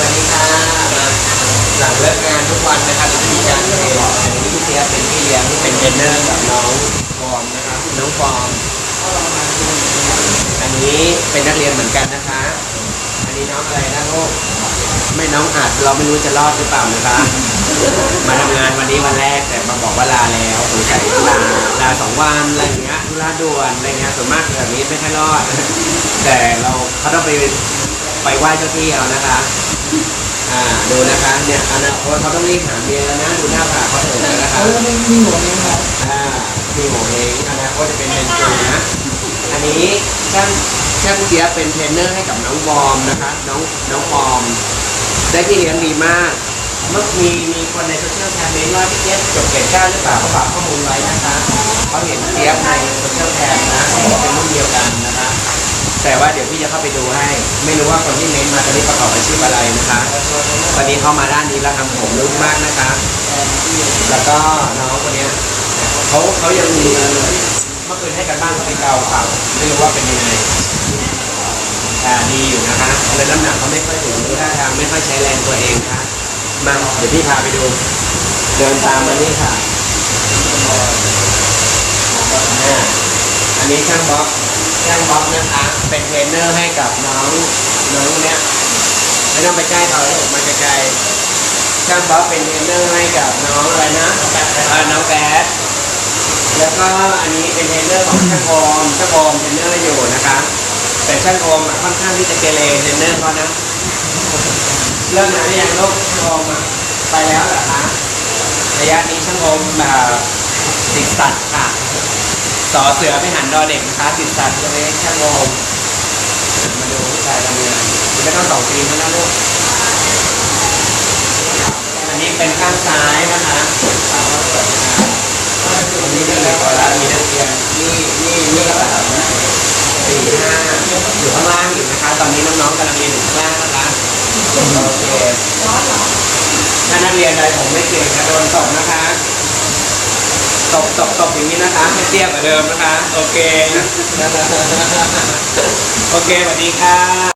วัสดีค่ะหลังเลิกงานทุกวันนะครับจะมีการเรียนอันนี้พี่เจี๊ยบเป็นพี่เลี้ยงที่เป็นเทรนเนอร์กับน้องฟอร์มนะครับน้องฟอร์มอันนี้เป็นนักเรียนเหมือนกันนะคะ อันนี้น้องอะไรนะลูกไม่น้องอัดเราไม่รู้จะรอดหรือเปล่านะคะ มาทำงานวันนี้วันแรกแต่มาบอกว่าลาแล้วสงสัยลาลาสองวันอะไรอย่างเงี้ยธุระด่วนอะไรเงี้ยส่วนมากแบบนี้ไม่ค่อยรอด แต่เราเขาต้องไป ไปไหว้เจ้าที่เอานะคะ อ่าดูนะคะเนี่ยอนาคตเขาต้องรีบหาเมียแล้วนะดูหน้าผากเขาเถิดนะคะแล้วไม่มีหัวเองครับอ่ามีโหเองอนาคตจะเป็นเมนจูนะอันนี้ช่างช่างเจี๊ยเป็นเทรนเนอร์ให้กับน้องบอมนะคะ น้องน้องบอมได้ที่เลี้ยงดีมากเมื่อมีมีคนในโซเชียลแคมเปญว่าพี่เจี๊ยบจบเกรดเก้าหรือเปล่าเขาฝากข้อมูลไว้นะคะเขาเห็นเจี๊ยบในโซเชียลแคมนะ ว่าเดี๋ยวพี่จะเข้าไปดูให้ ไม่รู้ว่าคนที่เม้นต์มาตอนนี้ประกอบอาชีพอะไรนะคะตอนนี้เข้ามาด้านนี้แล้วทำผมลึกมากนะคะ แล้วก็น้องคนเนี้ยเขาเขายังมีเมื่อคืนให้กันบ้านเขาไปเกาเข่าไม่รู้ว่าเป็นยังไงอ่ดีอยู่นะคะเลยน้ำหนักเขาไม่ค่อยถึงท่าทางไม่ค่อยใช้แรงตัวเองนะคะมาเดี๋ยวพี่พาไปดู เดินตามมานี่ค่ะอันนี้ช่างบ๊อบ ช่างบ๊อบนะคะ เป็นเทรนเนอร์ให้กับน้องน้องเนี้ยไม่ต้องไปใกล้เขาเลยมาไกลๆช่างบ๊อบเป็นเทรนเนอร์ให้กับน้องอะไรนะน้องแบดแล้วก็อันนี้เป็นเทรนเนอร์ของช่างโอมช่างโอมเทรนเนอร์อยู่นะคะ แต่ช่างโอมอะค่อนข้างที่จะเกเรเทรนเนอร์เขานะเริ่มงานหรือยังลูกช่างโอมอะไปแล้วเหรอคะระยะนี้ช่างโอมแบบติดสัตว์ สอเสือไม่หันดอเด็กนะคะติดสัตว์ตัวเล็กช่างโอมมาดูผู้ชายทำงานไม่ต้องสองปีแล้วนะลูก อันนี้เป็นข้างซ้ายนะคะสาวเปิดนะอันนี้เป็นแล้วก็แล้วมีนักเรียนนี่นี่นี่ก็แบบสี่ห้าอยู่ข้างล่างอยู่นะคะ ตอนนี้น้องๆกำลังเรียนอยู่ข้างล่างนะคะโอเคถ้านักเรียนใดผมไม่เก่งจะโดนตบนะคะ ตบตบตบอย่างนี้นะคะให้เตี้ยกว่าเดิมนะคะ โอเค โอเคสวัสดีค่ะ